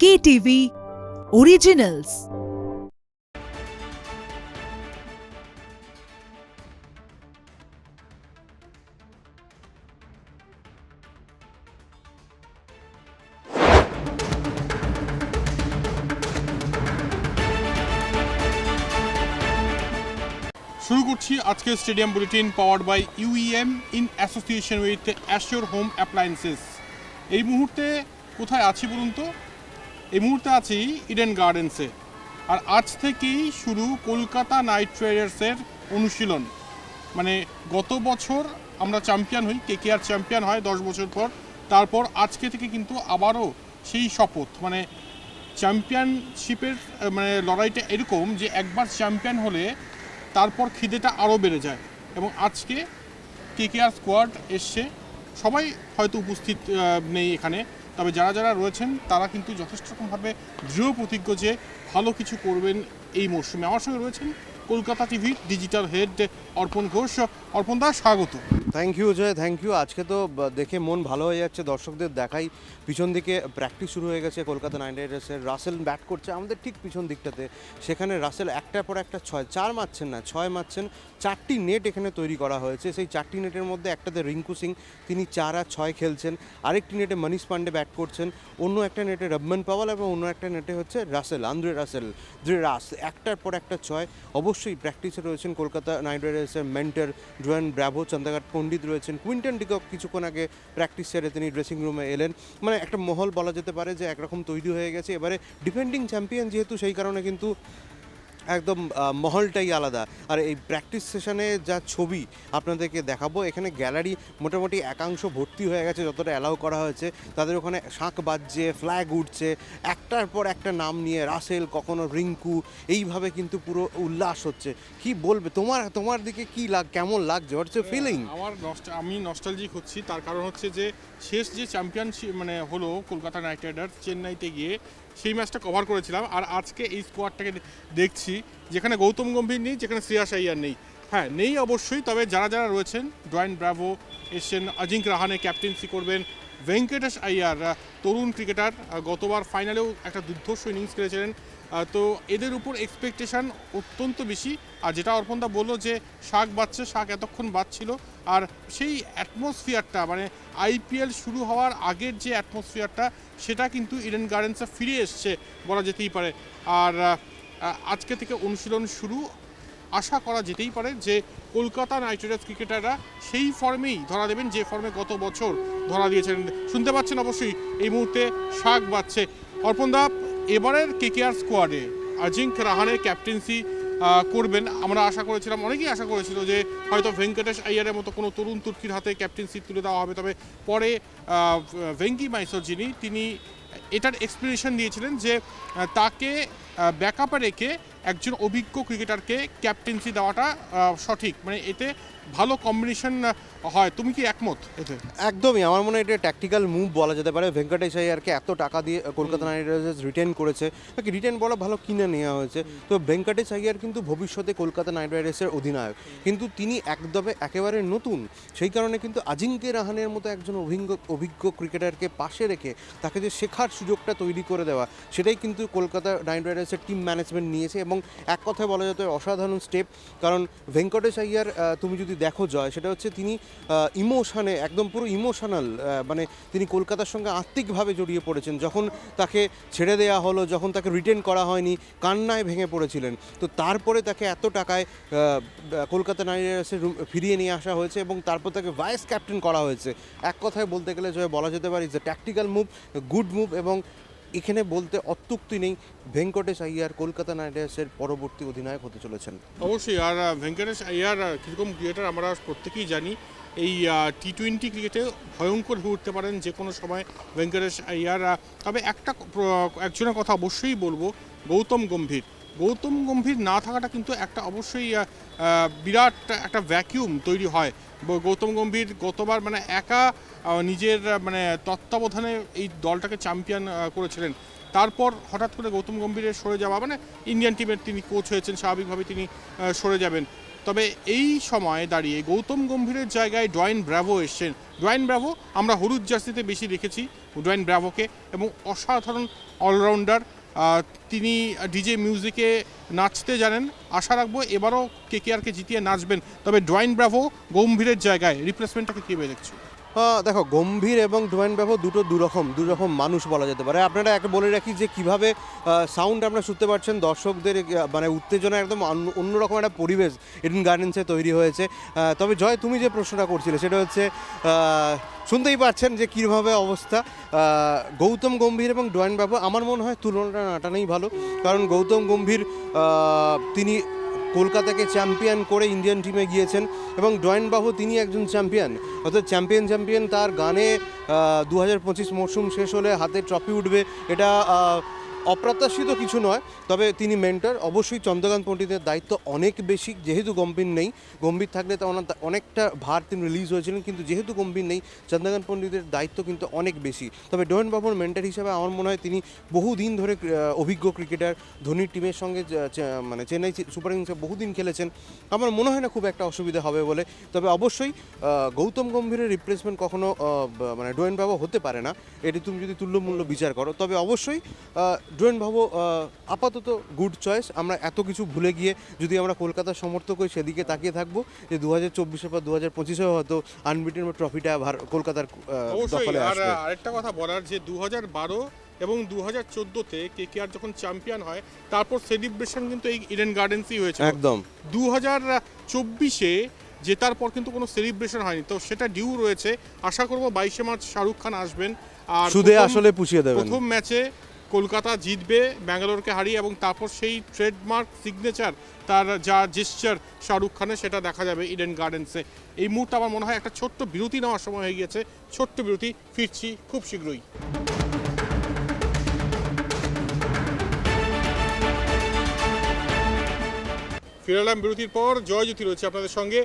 KTV Originals. শুরু করছি আজকের stadium bulletin powered by UEM in association with Assure home appliances এই মুহূর্তে কোথায় আছি বলুন তো এই মুহূর্তে আছি ইডেন গার্ডেন্সে আর আজ থেকেই শুরু কলকাতা নাইট রাইডার্সের অনুশীলন। মানে গত বছর আমরা চ্যাম্পিয়ন হই কে আর চ্যাম্পিয়ন হয় দশ বছর পর। তারপর আজকে থেকে কিন্তু আবারও সেই শপথ। মানে চ্যাম্পিয়নশিপের মানে লড়াইটা এরকম যে একবার চ্যাম্পিয়ন হলে তারপর খিদেটা আরও বেড়ে যায়। এবং আজকে কে কে আর স্কোয়াড এসছে। সবাই হয়তো উপস্থিত নেই এখানে। তবে যারা যারা রয়েছেন, তারা কিন্তু যথেষ্ট রকমভাবে দৃঢ় প্রতিজ্ঞ যে ভালো কিছু করবেন এই মরশুমে। আমার সঙ্গে রয়েছেন কলকাতা টিভির ডিজিটাল হেড অর্পণ ঘোষ। অর্পণ দাস স্বাগত। Thank you Joy thank you আজকে তো দেখে মন ভালো হয়ে যাচ্ছে। দর্শকদের দেখাই, পিছন দিকে প্র্যাকটিস শুরু হয়ে গেছে কলকাতা নাইট রাইডার্সের রাসেল ব্যাট করছে আমাদের ঠিক পিছন দিকটাতে। সেখানে রাসেল একটার পর একটা ছয়, চার মারছেন না, ছয় মারছেন। চারটি নেট এখানে তৈরি করা হয়েছে। সেই চারটি নেটের মধ্যে একটাতে রিঙ্কু সিং তিনি চার আর ছয় খেলছেন। আরেকটি নেটে মনীষ পান্ডে ব্যাট করছেন। অন্য একটা নেটে রবমান পাওয়াল এবং অন্য একটা নেটে হচ্ছে রাসেল আন্দ্রে রাসেল দ্রে রাস একটার পর একটা ছয়। অবশ্যই প্র্যাকটিসে রয়েছেন কলকাতা নাইট রাইডার্সের মেন্টার জোয়ান ব্র্যাভো চন্দ্রঘাট পণ্ডিত রয়েছেন। কুইন্টন ডিকক কিছুক্ষণ আগে প্র্যাকটিস সেরে তিনি ড্রেসিং রুমে এলেন। মানে একটা মহল বলা যেতে পারে যে একরকম তৈরি হয়ে গেছে। এবারে ডিফেন্ডিং চ্যাম্পিয়ন যেহেতু, সেই কারণে কিন্তু একদম মহলটাই আলাদা। আর এই প্র্যাকটিস সেশনে যা ছবি আপনাদেরকে দেখাবো এখানে গ্যালারি মোটামুটি একাংশ ভর্তি হয়ে গেছে যতটা অ্যালাউ করা হয়েছে। তাদের ওখানে শাঁখ বাজছে ফ্ল্যাগ উঠছে একটার পর একটা নাম নিয়ে রাসেল কখনো রিঙ্কু এইভাবে কিন্তু পুরো উল্লাস হচ্ছে। কি বলবে? তোমার তোমার দিকে কি লাগ কেমন লাগছে? হোয়াটস ইউ ফিলিং আমার আমি নস্টালজিক হচ্ছি। তার কারণ হচ্ছে যে শেষ যে চ্যাম্পিয়নশিপ মানে হলো কলকাতা নাইট রাইডার্স চেন্নাইতে গিয়ে সেই ম্যাচটা কভার করেছিলাম। আর আজকে এই স্কোয়াডটাকে দেখছি, যেখানে গৌতম গম্ভীর নেই, যেখানে শ্রেয়াস আইয়ার নেই। হ্যাঁ নেই অবশ্যই, তবে যারা যারা রয়েছেন ডয়েন ব্রাভো, এসছেন অজিঙ্ক রাহানে ক্যাপ্টেন্সি করবেন, ভেঙ্কটেশ আইয়ার তরুণ ক্রিকেটার গতবার ফাইনালেও একটা দুর্ধর্ষ ইনিংস খেলেছিলেন। তো এদের উপর এক্সপেকটেশন অত্যন্ত বেশি। আর যেটা অর্পণদা বলল যে, শাক বাজছে শাক এতক্ষণ বাজছিল আর সেই অ্যাটমসফিয়ারটা মানে আইপিএল শুরু হওয়ার আগের যে অ্যাটমসফিয়ারটা সেটা কিন্তু ইডেন গার্ডেন্সে ফিরে এসছে বলা যেতেই পারে। আর আজকে থেকে অনুশীলন শুরু। আশা করা যেতেই পারে যে, কলকাতা নাইট রাইডার্স ক্রিকেটাররা সেই ফর্মেই ধরা দেবেন, যে ফর্মে গত বছর ধরা দিয়েছেন। শুনতে পাচ্ছেন অবশ্যই এই মুহূর্তে শাক বাজছে অর্পণদা এবারের কেকেআর স্কোয়াডে আজিঙ্ক রাহানের ক্যাপ্টেন্সি করবেন। আমরা আশা করেছিলাম, অনেকেই আশা করেছিল যে হয়তো ভেঙ্কটেশ আইয়ারের মতো কোনো তরুণ তুর্কির হাতে ক্যাপ্টেন্সি তুলে দেওয়া হবে। তবে পরে ভেঙ্কি মাইসর যিনি, তিনি এটার এক্সপ্লেনেশন দিয়েছিলেন যে তাকে ব্যাকআপে রেখে একজন অভিজ্ঞ ক্রিকেটারকে ক্যাপ্টেন্সি দেওয়াটা সঠিক। মানে এতে ভালো কম্বিনেশন হয়। তুমি কি একমত এতে? একদমই। আমার মনে হয় এটা ট্যাকটিক্যাল মুভ বলা যেতে পারে। ভেঙ্কটেশ আইয়ারকে এত টাকা দিয়ে কলকাতা নাইট রাইডার্স রিটেন করেছে। রিটেন বলা ভালো কিনে নেওয়া হয়েছে। তো ভেঙ্কটেশ আইয়ার কিন্তু ভবিষ্যতে কলকাতা নাইট রাইডার্সের অধিনায়ক। কিন্তু তিনি একদমে একেবারে নতুন। সেই কারণে কিন্তু আজিঙ্কে রাহানের মতো একজন অভিজ্ঞ অভিজ্ঞ ক্রিকেটারকে পাশে রেখে তাকে যে শেখার সুযোগটা তৈরি করে দেওয়া সেটাই কিন্তু কলকাতা নাইট রাইডার্সের টিম ম্যানেজমেন্ট নিয়েছে। এবং এক কথায় বলা যেত অসাধারণ স্টেপ কারণ ভেঙ্কটেশ আইয়ার তুমি যদি দেখো জয়, সেটা হচ্ছে তিনি ইমোশনে, একদম পুরো ইমোশনাল মানে তিনি কলকাতার সঙ্গে আত্মিকভাবে জড়িয়ে পড়েছেন। যখন তাকে ছেড়ে দেওয়া হলো, যখন তাকে রিটেন করা হয়নি, কান্নায় ভেঙে পড়েছিলেন। তো তারপরে তাকে এত টাকায় কলকাতা নাইট রাইডার্সের room- ফিরিয়ে নিয়ে আসা হয়েছে এবং তারপর তাকে ভাইস ক্যাপ্টেন করা হয়েছে। এক কথায় বলতে গেলে জয়, বলা যেতে পারে যে ট্যাকটিক্যাল মুভ গুড মুভ এবং এখানে বলতে অত্যুক্তি নেই, ভেঙ্কটেশ আইয়ার কলকাতা নাইট রাইডার্সের পরবর্তী অধিনায়ক হতে চলেছেন। অবশ্যই, আর ভেঙ্কটেশ আইয়ার কীরকম ক্রিকেটার আমরা প্রত্যেকেই জানি, এই টি টোয়েন্টি ক্রিকেটে ভয়ঙ্কর হয়ে উঠতে পারেন যে কোনো সময় ভেঙ্কটেশ আইয়ার তবে একটা একজনের কথা অবশ্যই বলব, গৌতম গম্ভীর। গৌতম গম্ভীর না থাকাটা কিন্তু একটা অবশ্যই বিরাট একটা ভ্যাকিউম তৈরি হয়। গৌতম গম্ভীর গতবার মানে একা নিজের মানে তত্ত্বাবধানে এই দলটাকে চ্যাম্পিয়ন করেছিলেন। তারপর হঠাৎ করে গৌতম গম্ভীরের সরে যাওয়া মানে ইন্ডিয়ান টিমের তিনি কোচ হয়েছেন স্বাভাবিকভাবে তিনি সরে যাবেন। তবে এই সময় দাঁড়িয়ে গৌতম গম্ভীরের জায়গায় ডয়েন ব্র্যাভো এসছেন। ডয়েন ব্র্যাভো আমরা হলুদ জার্সিতে বেশি দেখেছি ডয়েন ব্র্যাভোকে এবং অসাধারণ অলরাউন্ডার তিনি ডিজে মিউজিকে নাচতে জানেন। আশা রাখব এবারও কে কে আরকে জিতিয়ে নাচবেন। তবে ডয়েন ব্র্যাভো গম্ভীরের জায়গায় রিপ্লেসমেন্টটাকে কীভাবে দেখছ? দেখো, গম্ভীর এবং ডোয়েন ব্যাভো দুটো দুরকম দুরকম মানুষ বলা যেতে পারে। আপনারা একটা বলে রাখি যে, কীভাবে সাউন্ড আপনারা শুনতে পারছেন দর্শকদের মানে উত্তেজনা একদম অন্যরকম একটা পরিবেশ ইডেন গার্ডেন্সে তৈরি হয়েছে। তবে জয়, তুমি যে প্রশ্নটা করছিলে, সেটা হচ্ছে শুনতেই পাচ্ছেন যে, কীভাবে অবস্থা। গৌতম গম্ভীর এবং ডোয়েন বাবু আমার মনে হয় তুলনাটা নাটানোই ভালো। কারণ গৌতম গম্ভীর তিনি কলকাতাকে চ্যাম্পিয়ন করে ইন্ডিয়ান টিমে গিয়েছেন এবং ডয়েন বাহু তিনি একজন চ্যাম্পিয়ন। অর্থাৎ চ্যাম্পিয়ন চ্যাম্পিয়ন তার গানে দু হাজার পঁচিশ মরশুম শেষ হলে হাতে ট্রফি উঠবে। এটা অপ্রত্যাশিত কিছু নয়, তবে তিনি মেন্টর অবশ্যই চন্দ্রকান্ত পণ্ডিতের দায়িত্ব অনেক বেশি। যেহেতু গম্ভীর নেই, গম্ভীর থাকলে তো অনেকটা ভার তিনি রিলিজ হয়েছিলেন, কিন্তু যেহেতু গম্ভীর নেই, চন্দ্রকান্ত পণ্ডিতের দায়িত্ব কিন্তু অনেক বেশি। তবে ডোয়েন বাবুর মেন্টর হিসাবে আমার মনে হয় তিনি বহুদিন ধরে অভিজ্ঞ ক্রিকেটার ধোনির টিমের সঙ্গে মানে চেন্নাই সুপার কিংসে বহুদিন খেলেছেন। আমার মনে হয় না খুব একটা অসুবিধা হবে বলে। তবে অবশ্যই গৌতম গম্ভীরের রিপ্লেসমেন্ট কখনো মানে ডোয়েন বাবু হতে পারে না। এটি তুমি যদি তুল্যমূল্য বিচার করো। তবে অবশ্যই ডোয়েন আহ, আপাতত গুড চয়েস আমরা এত কিছু ভুলে গিয়ে যদি আমরা কলকাতার সমর্থক হই সেদিকে তাকিয়ে থাকব যে দু হাজার চব্বিশে বা দু হাজার পঁচিশেও হয়তো আনবিটেন ট্রফিটা কলকাতার দখলে আসবে। আরেকটা কথা বলার যে দু হাজার বারো এবং দু হাজার চোদ্দোতে কে কে আর যখন চ্যাম্পিয়ন হয় তারপর সেলিব্রেশন কিন্তু এই ইডেন গার্ডেন্সই হয়েছে একদম। দু হাজার চব্বিশে জেতার পর কিন্তু কোনো সেলিব্রেশন হয়নি। তো সেটা ডিউ রয়েছে। আশা করব বাইশে মার্চ শাহরুখ খান আসবেন। আর সুদে আসলে পুষিয়ে দেবেন। প্রথম ম্যাচে কলকাতা জিতবে, ব্যাঙ্গালোরকে হারিয়ে এবং তারপর সেই ট্রেডমার্ক সিগনেচার তার যা জেস্চার শাহরুখ খানের, সেটা দেখা যাবে ইডেন গার্ডেন্সে এই মুহূর্তে আমার মনে হয় একটা ছোট্ট বিরতি নেওয়ার সময় হয়ে গিয়েছে। ছোট্ট বিরতি, ফিরছি খুব শীঘ্রই। ফিরালাম বিরতির পর জয়জ্যোতি রয়েছে আপনাদের সঙ্গে।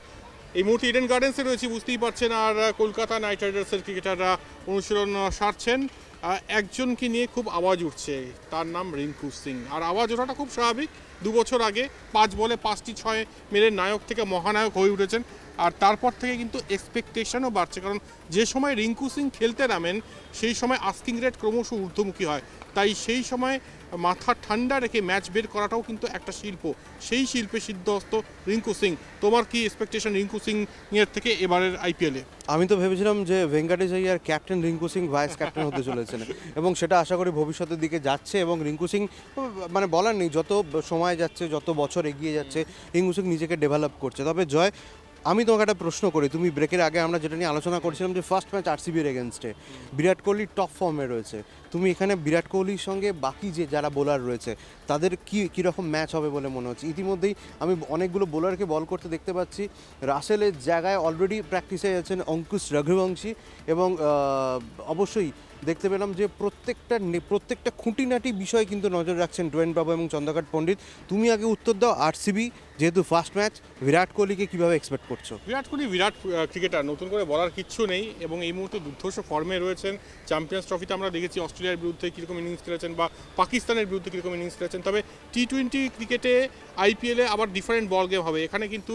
এই মুহূর্তে ইডেন গার্ডেন্সে রয়েছে, বুঝতেই পারছেন, আর কলকাতা নাইট রাইডার্সের ক্রিকেটাররা অনুশীলন সারছেন। একজনকে নিয়ে খুব আওয়াজ উঠছে। তার নাম রিঙ্কু সিং। আর আওয়াজ ওঠাটা খুব স্বাভাবিক। দু বছর আগে পাঁচ বলে পাঁচটি ছয় মেরে নায়ক থেকে মহানায়ক হয়ে উঠেছেন। আর তারপর থেকে কিন্তু এক্সপেকটেশনও বাড়ছে। কারণ যে সময় রিঙ্কু সিং খেলতে নামেন, সেই সময় আস্কিং রেট ক্রমশ ঊর্ধ্বমুখী হয়। তাই সেই সময় মাথা ঠান্ডা রেখে ম্যাচ বের করাটাও কিন্তু একটা শিল্প। সেই শিল্পে সিদ্ধহস্ত রিঙ্কু সিং। তোমার কি এক্সপেকটেশন রিঙ্কু সিং এর থেকে এবারের আইপিএলে আমি তো ভেবেছিলাম যে Venkatesh Iyer captain Rinku Singh vice captain হতে চলেছেন। এবং সেটা আশা করি ভবিষ্যতের দিকে যাচ্ছে এবং রিঙ্কু সিং মানে বলার নেই, যত সময় যাচ্ছে, যত বছর এগিয়ে যাচ্ছে, রিঙ্কু সিং নিজেকে ডেভেলপ করছে। তবে জয় আমি তোমাকে একটা প্রশ্ন করি। তুমি ব্রেকের আগে আমরা যেটা নিয়ে আলোচনা করছিলাম যে ফার্স্ট ম্যাচ আরসিবির এগেনস্টে বিরাট কোহলি টপ ফর্মে রয়েছে। তুমি এখানে বিরাট কোহলির সঙ্গে বাকি যে যারা বোলার রয়েছে, তাদের কি, কীরকম ম্যাচ হবে বলে মনে হচ্ছে? ইতিমধ্যেই আমি অনেকগুলো বোলারকে বল করতে দেখতে পাচ্ছি। রাসেলের জায়গায় অলরেডি প্র্যাকটিসে আছেন অঙ্কুশ রঘুবংশী এবং অবশ্যই দেখতে পেলাম যে প্রত্যেকটা প্রত্যেকটা খুঁটিনাটি বিষয় কিন্তু নজর রাখছেন ডোয়েন বাবু এবং চন্দ্রকাট পণ্ডিত। তুমি আগে উত্তর দাও, আরসিবি, যেহেতু ফার্স্ট ম্যাচ বিরাট কোহলিকে কীভাবে এক্সপেক্ট করছ? বিরাট কোহলি বিরাট ক্রিকেটার নতুন করে বলার কিচ্ছু নেই এবং এই মুহূর্তে দুর্ধর্ষ ফর্মে রয়েছেন। চ্যাম্পিয়ন্স ট্রফিতে আমরা দেখেছি অস্ট্রেলিয়ার বিরুদ্ধে কীরকম ইনিংস খেলেছেন বা পাকিস্তানের বিরুদ্ধে কীরকম ইনিংস খেলেছেন। তবে টি টোয়েন্টি ক্রিকেটে আইপিএলে আবার ডিফারেন্ট বল গেম হবে। এখানে কিন্তু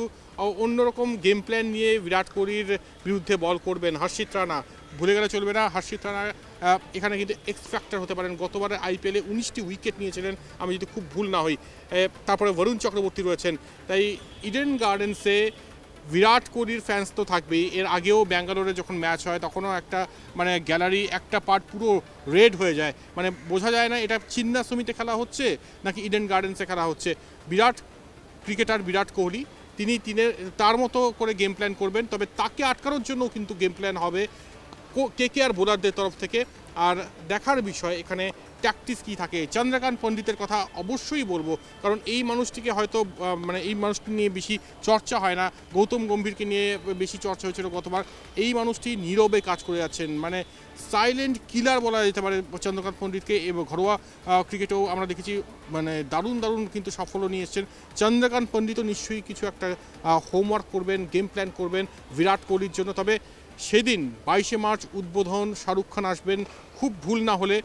অন্যরকম গেম প্ল্যান নিয়ে বিরাট কোহলির বিরুদ্ধে বল করবেন হর্ষিত রানা। ভুলে গেলে চলবে না। হর্ষিত রানা এখানে কিন্তু এক্স ফ্যাক্টর হতে পারেন। গতবারে আইপিএলে উনিশটি উইকেট নিয়েছিলেন। আমি যদি খুব ভুল না হই তারপরে বরুণ চক্রবর্তী রয়েছেন। তাই ইডেন গার্ডেন্সে বিরাট কোহলির ফ্যান্স তো থাকবেই। এর আগেও ব্যাঙ্গালোরে যখন ম্যাচ হয়, তখনও একটা মানে গ্যালারি একটা পার্ট পুরো রেড হয়ে যায়। মানে বোঝা যায় না এটা চিন্না সমিতে খেলা হচ্ছে, নাকি ইডেন গার্ডেন্সে খেলা হচ্ছে। বিরাট ক্রিকেটার বিরাট কোহলি, তিনি তিনের, তার মতো করে গেম প্ল্যান করবেন। তবে তাকে আটকানোর জন্য কিন্তু গেম প্ল্যান হবে। কে কে আর বোলারদের তরফ থেকে। আর দেখার বিষয়, এখানে ট্যাকটিস কি থাকে? চন্দ্রকান্ত পণ্ডিতের কথা অবশ্যই বলব, কারণ এই মানুষটিকে হয়তো মানে এই মানুষটি নিয়ে বেশি চর্চা হয় না। গৌতম গম্ভীরকে নিয়ে বেশি চর্চা হয়েছিল গতবার। এই মানুষটি নীরবে কাজ করে যাচ্ছেন। মানে সাইলেন্ট কিলার বলা যেতে পারে চন্দ্রকান্ত পণ্ডিতকে। এবং ঘরোয়া ক্রিকেটেও আমরা দেখেছি মানে দারুণ দারুণ কিন্তু সাফল্য নিয়ে এসেছেন। চন্দ্রকান্ত পণ্ডিতও নিশ্চয়ই কিছু একটা হোমওয়ার্ক করবেন গেম প্ল্যান করবেন, বিরাট কোহলির জন্য। তবে সেদিন বাইশে মার্চ উদ্বোধন শাহরুখ খান আসবেন। খুব ভুল না হলে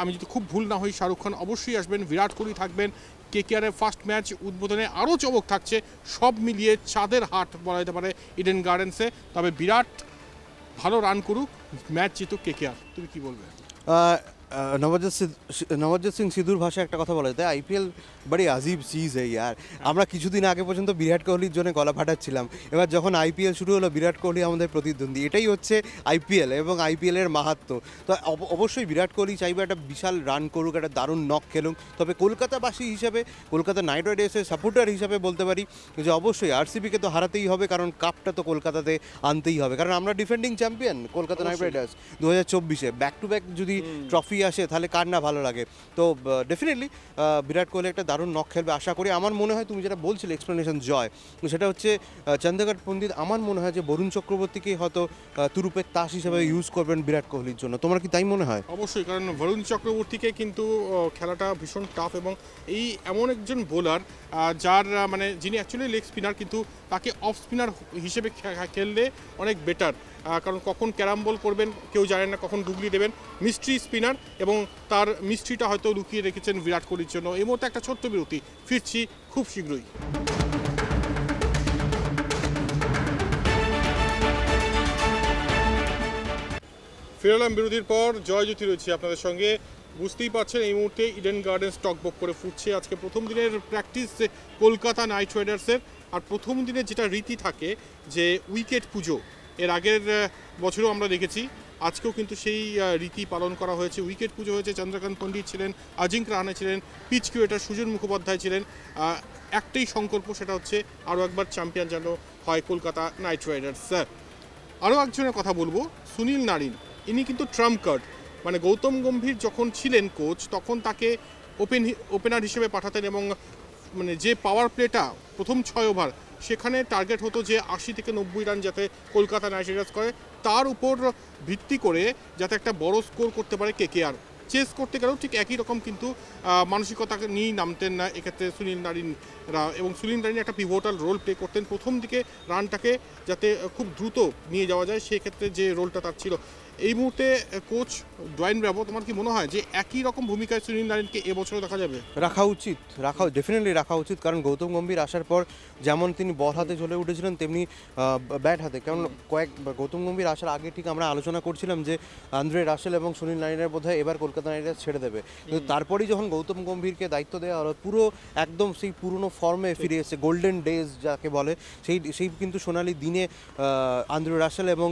আমি যদি খুব ভুল না হই, শাহরুখ খান অবশ্যই আসবেন। বিরাট কোহলি থাকবেন। কে কেকেআরের ফার্স্ট ম্যাচ উদ্বোধনে আরও চমক থাকছে। সব মিলিয়ে চাঁদের হাট বলা যেতে পারে ইডেন গার্ডেন্সে তবে বিরাট ভালো রান করুক ম্যাচ জিতুক কে কেকেআর তুমি কি বলবে? নবজ্যোৎ সিদ- সিং সিধুর ভাষায় একটা কথা বলা যায়। আইপিএল বড়ি আজিব চিজ এই ইয়ার আমরা কিছুদিন আগে পর্যন্ত বিরাট কোহলির জন্য গলা ফাটাচ্ছিলাম। এবার যখন আইপিএল শুরু হলো বিরাট কোহলি আমাদের প্রতিদ্বন্দ্বী। এটাই হচ্ছে আইপিএল এবং আইপিএলের মাহাত্ম। তো অবশ্যই বিরাট কোহলি চাইবে একটা বিশাল রান করুক একটা দারুণ নক খেলুক। তবে কলকাতাবাসী হিসাবে কলকাতা নাইট রাইডার্সের সাপোর্টার হিসাবে বলতে পারি যে অবশ্যই আরসিবিকে তো হারাতেই হবে কারণ কাপটা তো কলকাতাতে আনতেই হবে। কারণ আমরা defending champion Kolkata Knight Riders. দু হাজার চব্বিশে ব্যাক টু ব্যাক যদি ট্রফি আসে তাহলে কার না ভালো লাগে? তো ডেফিনেটলি বিরাট কোহলি একটা দারুণ নক খেলবে আশা করি। আমার মনে হয় তুমি যেটা বলছিলে এক্সপ্লেনেশন জয় সেটা হচ্ছে আহ, চন্দ্রঘাট পণ্ডিত আমার মনে হয় যে বরুণ চক্রবর্তীকে হয়তো তুরুপের তাস হিসেবে ইউজ করবেন বিরাট কোহলির জন্য। তোমার কি তাই মনে হয়? অবশ্যই কারণ বরুণ চক্রবর্তীকে কিন্তু খেলাটা ভীষণ টাফ এবং এই এমন একজন বোলার যার মানে যিনি অ্যাকচুয়ালি লেগ স্পিনার কিন্তু তাকে অফ স্পিনার হিসেবে খেললে অনেক বেটার কারণ কখন ক্যারাম বল করবেন কেউ জানেন না কখন ডুগলি দেবেন মিস্ট্রি স্পিনার এবং তার মিষ্টিটা হয়তো লুকিয়ে রেখেছেন বিরাট কোহলির জন্য। এই মুহূর্তে একটা ছোট্ট বিরতি। ফিরছি খুব শীঘ্রই। ফিরলাম বিরতির পর। জয়জ্যোতি রয়েছে আপনাদের সঙ্গে। বুঝতেই পারছেন, এই মুহূর্তে ইডেন গার্ডেন স্টক বক করে ফুটছে। আজকে প্রথম দিনের প্র্যাকটিস কলকাতা নাইট রাইডার্সের আর প্রথম দিনে যেটা রীতি থাকে যে উইকেট পুজো, এর আগের বছরও আমরা দেখেছি। আজকেও কিন্তু সেই রীতি পালন করা হয়েছে। উইকেট পুজো হয়েছে, চন্দ্রকান্ত পণ্ডিত ছিলেন আজিঙ্ক রাহানে ছিলেন, পিচ কিউয়েটার সুজন মুখোপাধ্যায় ছিলেন। একটাই সংকল্প, সেটা হচ্ছে আরও একবার চ্যাম্পিয়ন যেন হয় কলকাতা নাইট রাইডার্স। স্যার, আরও একজনের কথা বলব, সুনীল নারিন। ইনি কিন্তু ট্রাম্প কার্ড মানে গৌতম গম্ভীর যখন ছিলেন কোচ, তখন তাকে ওপেন, ওপেনার হিসেবে পাঠাতেন এবং মানে যে পাওয়ার প্লেটা প্রথম ছয় ওভার সেখানে টার্গেট হতো যে আশি থেকে নব্বই রান যাতে কলকাতা নাইট রাইডার্স করে। তার উপর ভিত্তি করে যাতে একটা বড় স্কোর করতে পারে কে কেকেআর চেস করতে গেলেও ঠিক একই রকম কিন্তু মানসিকতাকে নিয়েই নামতেন না। এক্ষেত্রে সুনীল নারিনরা এবং সুনীল নারিন একটা পিভোটাল রোল প্লে করতেন। প্রথম দিকে রানটাকে যাতে খুব দ্রুত নিয়ে যাওয়া যায়, সেক্ষেত্রে যে রোলটা তার ছিল এই মুহূর্তে কোচ ডোয়েন ব্রাভো তোমার কি মনে হয় যে একই রকম ভূমিকায় সুনীল নারিনকে এবছরও দেখা যাবে? রাখা উচিত রাখা ডেফিনেটলি রাখা উচিত কারণ গৌতম গম্ভীর আসার পর যেমন তিনি বল হাতে চলে উঠেছিলেন তেমনি ব্যাট হাতে। কারণ কয়েক গৌতম গম্ভীর আসার আগে ঠিক আমরা আলোচনা করছিলাম যে আন্দ্রে রাসেল এবং সুনীল নারিনের বোধ হয় এবার কলকাতা নাইট ছেড়ে দেবে। কিন্তু তারপরেই যখন গৌতম গম্ভীরকে দায়িত্ব দেওয়া হলো পুরো একদম সেই পুরনো ফর্মে ফিরে এসেছে গোল্ডেন ডেজ যাকে বলে সেই সেই কিন্তু সোনালি দিনে আন্দ্রে রাসেল এবং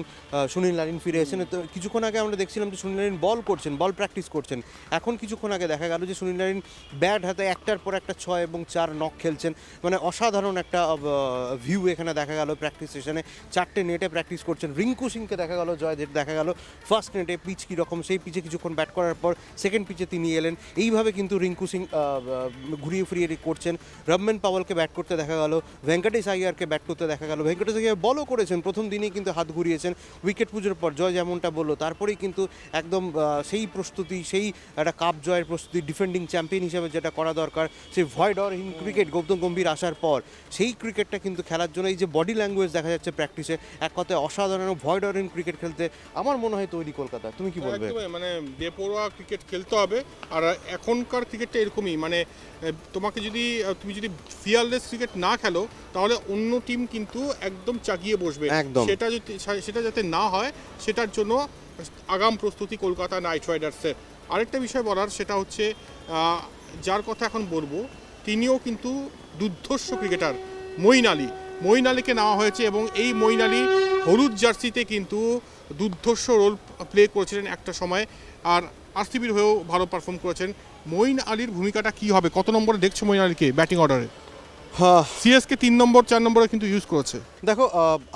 সুনীল নারিন ফিরে এসেছেন। তো কিছুক্ষণ আগে আমরা দেখছিলাম যে সুনীল নারিন বল করছেন বল প্র্যাকটিস করছেন। এখন কিছুক্ষণ আগে দেখা গেল যে সুনীল নারিন ব্যাট হাতে একটার পর একটা ছয় এবং চার নক খেলছেন। মানে অসাধারণ একটা ভিউ এখানে দেখা গেল প্র্যাকটিস সেশনে চারটে নেটে প্র্যাকটিস করছেন। রিঙ্কু সিংকে দেখা গেল, জয় যেটা দেখা গেল। ফার্স্ট নেটে পিচ কীরকম, সেই পিচে কিছুক্ষণ ব্যাট করার পর সেকেন্ড পিচে তিনি এলেন। এইভাবে কিন্তু রিঙ্কু সিং ঘুরিয়ে ফিরিয়ে করছেন। রবমেন পাওয়ালকে ব্যাট করতে দেখা গেল। ভেঙ্কটেশ আইয়ারকে ব্যাট করতে দেখা গেল। ভেঙ্কটেশ আইয়ার বলও করেছেন। প্রথম দিনেই কিন্তু হাত ঘুরিয়েছেন। উইকেট পুজোর পর জয় যেমনটা বলল তারপরেই কিন্তু একদম সেই প্রস্তুতি সেই একটা কাপ জয়ের প্রস্তুতি ডিফেন্ডিং চ্যাম্পিয়ন হিসেবে যেটা করা দরকার সেই void or in cricket Gautam Gambhir আসার পর সেই ক্রিকেটটা কিন্তু খেলার জন্য এই যে বডি ল্যাঙ্গুয়েজ দেখা যাচ্ছে প্র্যাকটিসে এক কথায় অসাধারণ ভয়েড অর ইন ক্রিকেট খেলতে আমার মনে হয় তৈরি কলকাতা। তুমি কি বলবে? মানে বেপরোয়া ক্রিকেট খেলতে হবে আর এখনকার ক্রিকেটটা এরকমই মানে তোমাকে যদি তুমি যদি ফিয়ারলেস ক্রিকেট না খেলো তাহলে অন্য টিম কিন্তু একদম চাগিয়ে বসবে। সেটা যদি সেটা যাতে না হয় সেটার জন্য আগাম প্রস্তুতি কলকাতা নাইট রাইডার্সের আরেকটা বিষয় বলার, সেটা হচ্ছে যার কথা এখন বলব, তিনিও কিন্তু দুর্ধর্ষ ক্রিকেটার, মঈন আলী। মঈন আলীকে নেওয়া হয়েছে এবং এই মঈন আলী হলুদ জার্সিতে কিন্তু দুর্ধর্ষ রোল প্লে করেছিলেন একটা সময়, আর আরসিবির হয়েও ভালো পারফর্ম করেছেন। মঈন আলীর ভূমিকাটা কি হবে? কত নম্বরে দেখছ মঈন আলীকে ব্যাটিং অর্ডারে? সিএসকে তিন নম্বর চার নম্বরে কিন্তু ইউজ করেছে। দেখো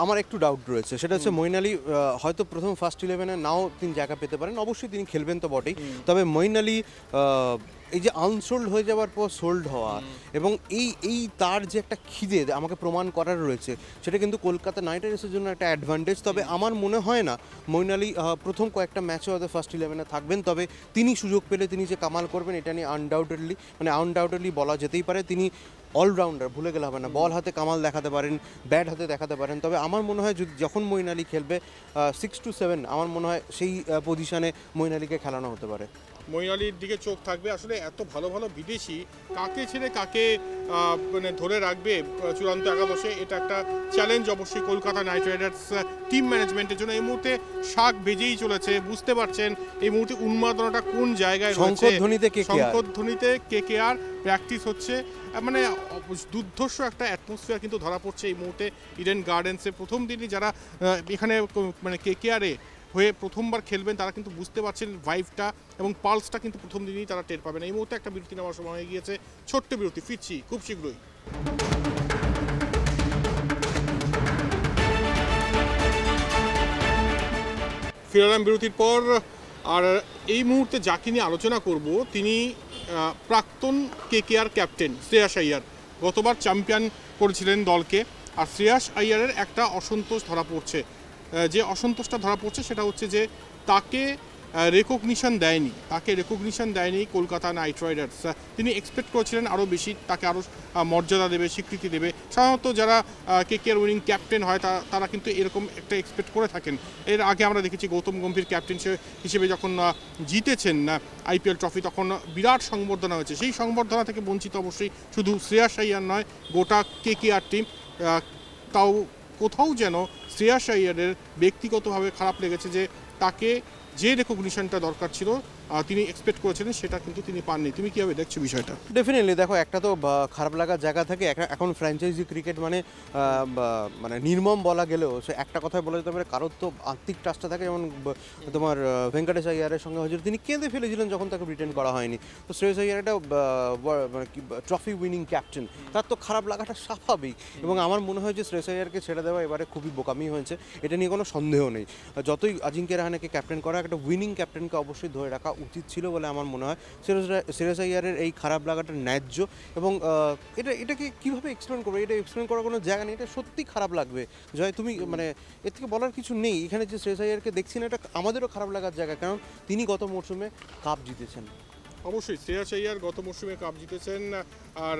আমার একটু ডাউট রয়েছে। সেটা হচ্ছে মঈন আলী হয়তো প্রথম ফার্স্ট ইলেভেনে নাও তিনি জায়গা পেতে পারেন। অবশ্যই তিনি খেলবেন তো বটেই। তবে মঈন আলী এই যে আনসোল্ড হয়ে যাওয়ার পর সোল্ড হওয়া এবং এই এই তার যে একটা খিদে আমাকে প্রমাণ করার রয়েছে সেটা কিন্তু কলকাতা নাইট রাইডার্সের জন্য একটা অ্যাডভান্টেজ তবে আমার মনে হয় না মঈন আলী প্রথম কয়েকটা ম্যাচে হয়তো ফার্স্ট ইলেভেনে থাকবেন। তবে তিনি সুযোগ পেলে তিনি যে কামাল করবেন এটা নিয়ে আনডাউটেডলি মানে আনডাউটেডলি বলা যেতেই পারে। তিনি অলরাউন্ডার ভুলে গেলে হবে না। বল হাতে কামাল দেখাতে পারেন ব্যাট হাতে দেখাতে পারেন। তবে আমার মনে হয় যদি যখন মইন আলী খেলবে সিক্স টু সেভেন আমার মনে হয় সেই পজিশনে মইন আলীকে খেলানো হতে পারে। মইনালির দিকে চোখ থাকবে। আসলে এত ভালো ভালো বিদেশি কাকে ছেড়ে কাকে মানে ধরে রাখবে চূড়ান্ত একাদশে এটা একটা চ্যালেঞ্জ অবশ্যই কলকাতা নাইট রাইডার্স টিম ম্যানেজমেন্টের জন্য। এই মুহূর্তে শাক বেজেই চলেছে বুঝতে পারছেন এই মুহূর্তে উন্মাদনাটা কোন জায়গায় রয়েছে? শঙ্করধ্বনিতে কে কে আর? প্র্যাকটিস হচ্ছে। মানে দুর্ধর্ষ একটা অ্যাটমসফিয়ার কিন্তু ধরা পড়ছে এই মুহূর্তে ইডেন গার্ডেন্সে প্রথম দিনই যারা এখানে মানে কে কে আরে হয়ে প্রথমবার খেলবেন, তারা কিন্তু বুঝতে পারছেন ভাইভটা এবং পালসটা কিন্তু প্রথম দিনই তারা টের পাবেন এই মুহূর্তে একটা বিরতি নেওয়ার সময় হয়ে গিয়েছে, ছোট্ট বিরতি, ফিরছি খুব শীঘ্রই। ফিরালাম বিরতির পর, আর এই মুহূর্তে যাকে নিয়ে আলোচনা করব, তিনি প্রাক্তন কেকেআর ক্যাপ্টেন শ্রেয়াস আইয়ার। গতবার চ্যাম্পিয়ন করেছিলেন দলকে, আর শ্রেয়াস আইয়ারের একটা অসন্তোষ ধরা পড়ছে। যে অসন্তোষটা ধরা পড়ছে সেটা হচ্ছে যে তাকে রেকগনিশন দেয়নি। তাকে রেকগনিশন দেয়নি কলকাতা নাইট রাইডার্স তিনি এক্সপেক্ট করেছিলেন আরও বেশি, তাকে আরও মর্যাদা দেবে, স্বীকৃতি দেবে। সাধারণত যারা কে কে উইনিং ক্যাপ্টেন হয় তারা কিন্তু এরকম একটা এক্সপেক্ট করে থাকেন। এর আগে আমরা দেখেছি গৌতম গম্ভীর ক্যাপ্টেন হিসেবে যখন জিতেছেন আইপিএল ট্রফি তখন বিরাট সংবর্ধনা হয়েছে। সেই সংবর্ধনা থেকে বঞ্চিত অবশ্যই শুধু শ্রেয়াস আইয়ার নয়, গোটা কে কে আর টিম তাও কোথাও যেন শ্রেয়াস আইয়ারের ব্যক্তিগতভাবে খারাপ লেগেছে যে তাকে যে রেকগনিশনটা দরকার ছিল তিনি এক্সপেক্ট করেছিলেন সেটা কিন্তু তিনি পাননি। তুমি কীভাবে দেখছ বিষয়টা? ডেফিনেটলি দেখো, একটা তো খারাপ লাগার জায়গা থাকে। এখন ফ্র্যাঞ্চাইজি ক্রিকেট মানে মানে নির্মম বলা গেলেও, সে একটা কথায় বলা যেতে পারে, কারোর তো আত্মিক টাচটা থাকে। যেমন তোমার ভেঙ্কটেশ আইয়ারের সঙ্গে হয়েছিল, তিনি কেঁদে ফেলেছিলেন যখন তাকে রিটার্ন করা হয়নি। তো শ্রেয়স আইয়ার একটা মানে ট্রফি উইনিং ক্যাপ্টেন তার তো খারাপ লাগাটা স্বাভাবিক। এবং আমার মনে হয় যে শ্রেয়স আইয়ারকে ছেড়ে দেওয়া এবারে খুবই বোকামি হয়েছে, এটা নিয়ে কোনো সন্দেহ নেই। যতই আজিঙ্ক্য রাহানেকে ক্যাপ্টেন করা একটা উইনিং ক্যাপ্টেনকে অবশ্যই ধরে রাখা উচিত ছিল বলে আমার মনে হয়। সিরাজ আইয়ারের এই খারাপ লাগাটা ন্যায্য এবং এটা, এটাকে কীভাবে এক্সপ্লেন করবে? এটা এক্সপ্লেন করার কোনো জায়গা নেই। এটা সত্যি খারাপ লাগবে। জয়, তুমি মানে এর থেকে বলার কিছু নেই। এখানে যে শ্রেয়স আইয়ারকে দেখছি না, এটা আমাদেরও খারাপ লাগার জায়গা। কারণ তিনি গত মরশুমে কাপ জিতেছেন। অবশ্যই শ্রেয়াস আইয়ার গত মরশুমে কাপ জিতেছেন। আর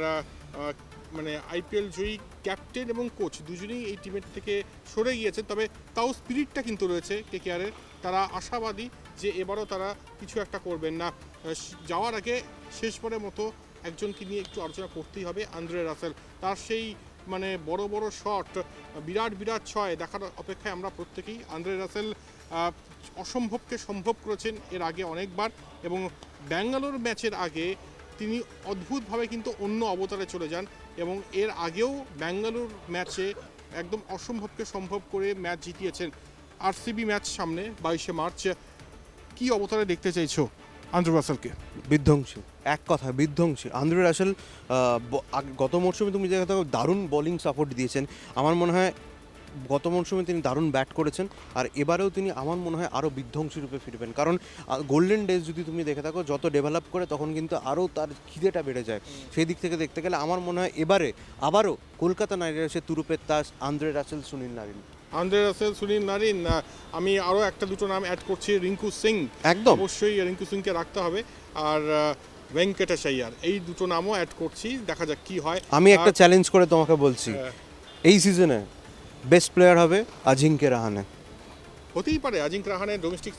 মানে আইপিএল জয়ী ক্যাপ্টেন এবং কোচ দুজনেই এই টিমের থেকে সরে গিয়েছেন। তবে তাও স্পিরিটটা কিন্তু রয়েছে কে কেকেআরের তারা আশাবাদী যে এবারও তারা কিছু একটা করবেন না। যাওয়ার আগে শেষ শেষবারের মতো একজনকে নিয়ে একটু আলোচনা করতেই হবে, আন্দ্রে রাসেল। তার সেই মানে বড় বড় শট বিরাট বিরাট ছয় দেখার অপেক্ষায় আমরা প্রত্যেকেই। আন্দ্রে রাসেল অসম্ভবকে সম্ভব করেছেন এর আগে অনেকবার এবং ব্যাঙ্গালোর ম্যাচের আগে তিনি অদ্ভুতভাবে কিন্তু অন্য অবতারে চলে যান এবং এর আগেও ব্যাঙ্গালোর ম্যাচে একদম অসম্ভবকে সম্ভব করে ম্যাচ জিতিয়েছেন। আরসিবি ম্যাচ সামনে, বাইশে মার্চ। কি অবতারে দেখতে চাইছো আন্দ্রু রাসেলকে? বিধ্বংসী, এক কথা বিধ্বংসী। আন্দ্রে রাসেল গত মরশুমে তুমি দেখে থাকো, দারুণ বোলিং সাপোর্ট দিয়েছেন। আমার মনে হয় গত মরশুমে তিনি দারুণ ব্যাট করেছেন, আর এবারেও তিনি আমার মনে হয় আরও বিধ্বংসী রূপে ফিরবেন। কারণ গোল্ডেন ডেজ যদি তুমি দেখে থাকো, যত ডেভেলপ করে, তখন কিন্তু আরও তার খিদেটা বেড়ে যায়। সেই দিক থেকে দেখতে গেলে আমার মনে হয় এবারে আবারও কলকাতা নাইট রাইডার্সের তুরুপের তাস Andre Russell, Sunil Narine. Andre Russell Sunil Narine আমি আরও একটা দুটো নাম অ্যাড করছি রিঙ্কু সিং। একদম। অবশ্যই রিঙ্কু সিংকে রাখতে হবে। আর আহ, ভেঙ্কটেশ আইয়ার এই দুটো নামও অ্যাড করছি দেখা যাক কি হয়। আমি একটা চ্যালেঞ্জ করে তোমাকে বলছি। হ্যাঁ। এই সিজনে বেস্ট প্লেয়ার হবে আজিঙ্কে রাহানে। হতেই পারে আজিঙ্ক রাহানে ডোমেস্টিক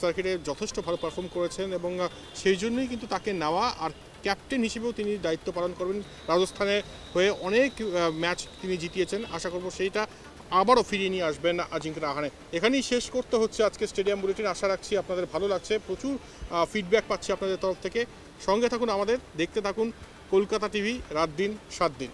সার্কিটে যথেষ্ট ভালো পারফর্ম করেছেন এবং সেই জন্যই কিন্তু তাকে নেওয়া আর ক্যাপ্টেন হিসেবেও তিনি দায়িত্ব পালন করবেন রাজস্থানে হয়ে অনেক ম্যাচ তিনি জিতিয়েছেন। আশা করব সেইটা আবারও ফিরিয়ে নিয়ে আসবেন আজিঙ্ক রাহানে। এখানেই শেষ করতে হচ্ছে আজকে স্টেডিয়াম বুলেটিন। আশা রাখছি আপনাদের ভালো লাগছে। প্রচুর ফিডব্যাক পাচ্ছি আপনাদের তরফ থেকে। সঙ্গে থাকুন আমাদের, দেখতে থাকুন কলকাতা টিভি, রাত দিন, সাত দিন।